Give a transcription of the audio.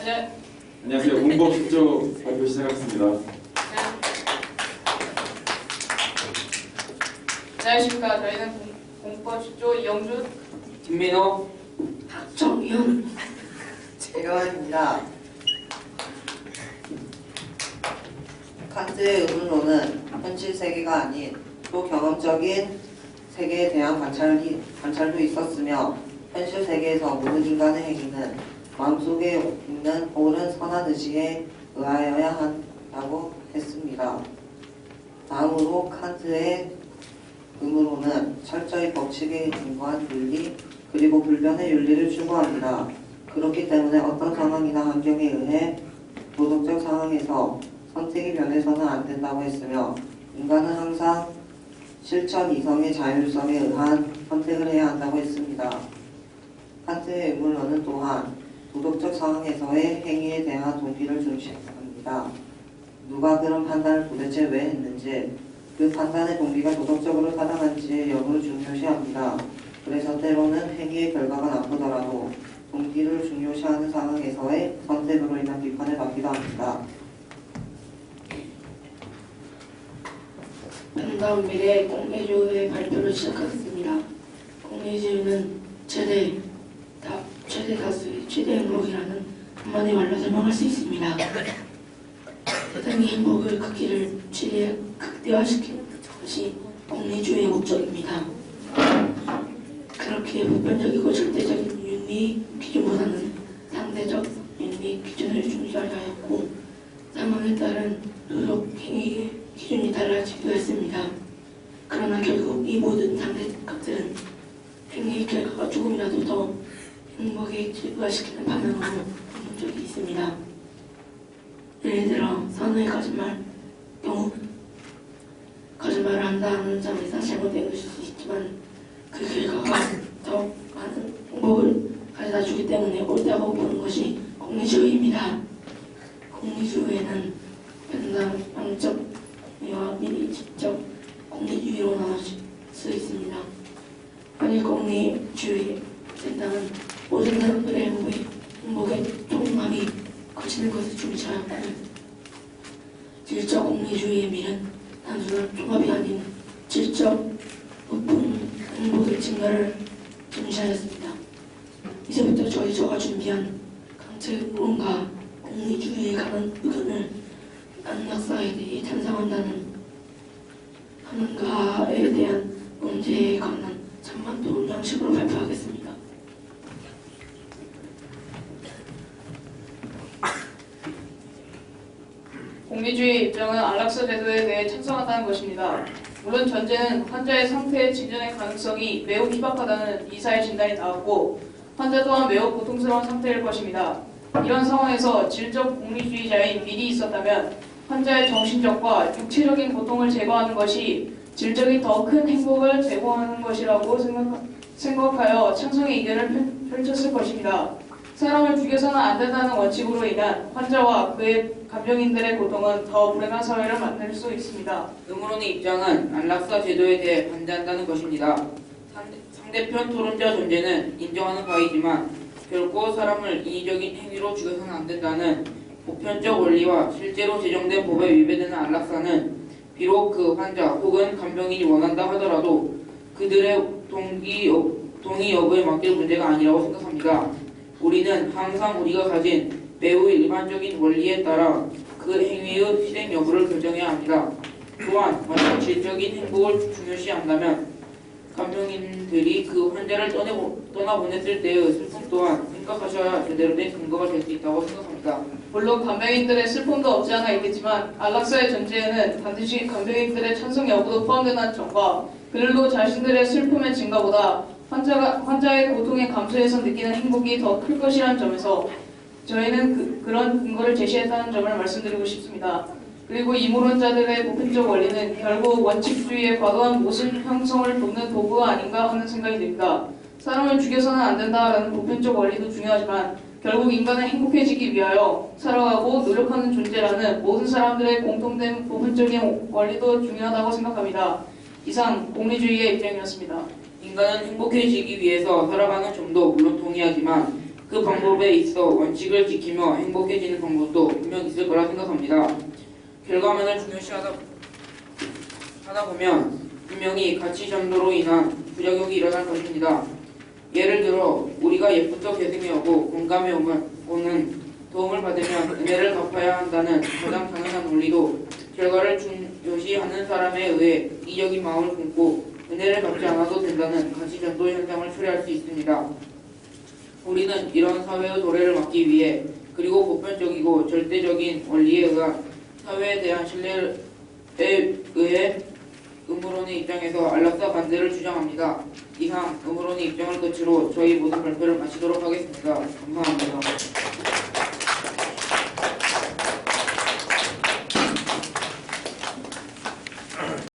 안녕. 안녕하세요. 공법 10조 발표 시작하겠습니다. 안녕하십니까. 저희는 공- 공법 10조 이영준, 김민호 박정현, 재현입니다. 칸트의 의문론은 현실 세계가 아닌 또 경험적인 세계에 대한 관찰이, 관찰도 있었으며 현실 세계에서 모든 인간의 행위는 마음속에 있는 옳은 선한 의지에 의하여야 한다고 했습니다. 다음으로 칸트의 의무로는 철저히 법칙에 근거한 윤리 그리고 불변의 윤리를 추구합니다. 그렇기 때문에 어떤 상황이나 환경에 의해 도덕적 상황에서 선택이 변해서는 안 된다고 했으며 인간은 항상 실천 이성의 자율성에 의한 선택을 해야 한다고 했습니다. 칸트의 의문론은 또한 도덕적 상황에서의 행위에 대한 동기를 중시합니다. 누가 그런 판단을 도대체 왜 했는지 그 판단의 동기가 도덕적으로 타당한지의 여부를 중요시합니다. 그래서 때로는 행위의 결과가 나쁘더라도 동기를 중요시하는 상황에서의 선택으로 인한 비판을 받기도 합니다. 반다음 미래 공매주의 발표를 시작하겠습니다. 공매주의는 최대 다 최대 다수의 최대 행복이라는 한마디 말로 설명할 수 있습니다. 세상의 행복을 크기를 최대 극대화시키는 것이 공리주의의 목적입니다. 그렇게 보편적이고 절대적인 윤리 기준보다는 상대적 윤리 기준을 중시하려 하였고 상황에 따른 노력 행위의 기준이 달라지기도 했습니다. 그러나 결국 이 모든 상대값들은 행위의 결과가 조금이라도 더 행복에 부과시키는 방향으로 본 적이 있습니다. 예를 들어 선의 거짓말 경우 거짓말을 한다는 점에서 잘못된 것일 수 있지만 그 결과가 더 많은 행복을 가져다 주기 때문에 옳다고 보는 것이 공리주의입니다. 공리주의에는 변당, 양적과 미리 직접 공리주의로 나눠질 수 있습니다. 만일 공리주의 된다면 모든 사람들의 행복에, 행복에 통합이 거치는 것을 중시하였고 질적 공리주의의 미는 단순한 통합이 아닌 질적 높은 행복의 증가를 중시하였습니다. 이제부터 저희 저가 준비한 강체론과 공리주의에 관한 의견을 안락사에 대해 찬성한다는 하는가에 대한 문제에 관한 찬반 토론 형식으로 발표하겠습니다. 공리주의 입장은 안락사 제도에 대해 찬성한다는 것입니다. 물론 전제는 환자의 상태 진전의 가능성이 매우 희박하다는 의사의 진단이 나왔고 환자 또한 매우 고통스러운 상태일 것입니다. 이런 상황에서 질적 공리주의자인 미리 있었다면 환자의 정신적과 육체적인 고통을 제거하는 것이 질적인 더 큰 행복을 제공하는 것이라고 생각, 생각하여 찬성의 의견을 펼- 펼쳤을 것입니다. 사람을 죽여서는 안 된다는 원칙으로 인한 환자와 그의 감정인들의 고통은 더 불행한 사회를 만들 수 있습니다. 의무론의 입장은 안락사 제도에 대해 반대한다는 것입니다. 상대, 상대편 토론자 존재는 인정하는 바이지만 결코 사람을 이의적인 행위로 죽여서는 안 된다는 보편적 원리와 실제로 제정된 법에 위배되는 안락사는 비록 그 환자 혹은 간병인이 원한다 하더라도 그들의 동기 여, 동의 여부에 맡길 문제가 아니라고 생각합니다. 우리는 항상 우리가 가진 매우 일반적인 원리에 따라 그 행위의 실행 여부를 결정해야 합니다. 또한 만약 질적인 행복을 중요시한다면 간병인들이 그 환자를 떠내보, 떠나보냈을 때의 슬픔 또한 생각하셔야 제대로 된 근거가 될 수 있다고 생각합니다. 물론 간병인들의 슬픔도 없지 않아 있겠지만 안락사의 전제에는 반드시 간병인들의 찬성 여부도 포함된다는 점과 그들도 자신들의 슬픔의 증가보다 환자가, 환자의 고통의 감소에서 느끼는 행복이 더 클 것이라는 점에서 저희는 그, 그런 근거를 제시했다는 점을 말씀드리고 싶습니다. 그리고 이모론자들의 보편적 원리는 결국 원칙주의의 과도한 모순 형성을 돕는 도구가 아닌가 하는 생각이 듭니다. 사람을 죽여서는 안 된다라는 보편적 원리도 중요하지만 결국 인간은 행복해지기 위하여 살아가고 노력하는 존재라는 모든 사람들의 공통된 보편적인 원리도 중요하다고 생각합니다. 이상 공리주의의 입장이었습니다. 인간은 행복해지기 위해서 살아가는 점도 물론 동의하지만 그 방법에 있어 원칙을 지키며 행복해지는 방법도 분명 있을 거라 생각합니다. 결과만을 중요시하다 하다 보면 분명히 가치 전도로 인한 부작용이 일어날 것입니다. 예를 들어 우리가 예부터 계승해 오고 공감해 오는 도움을 받으면 은혜를 갚아야 한다는 가장 당연한 논리도 결과를 중요시하는 사람에 의해 이적인 마음을 품고 은혜를 갚지 않아도 된다는 가치 전도 현상을 초래할 수 있습니다. 우리는 이런 사회의 도래를 막기 위해 그리고 보편적이고 절대적인 원리에 의한 사회에 대한 신뢰에 의해 음모론의 입장에서 안락사 반대를 주장합니다. 이상 음모론의 입장을 끝으로 저희 모든 발표를 마치도록 하겠습니다. 감사합니다.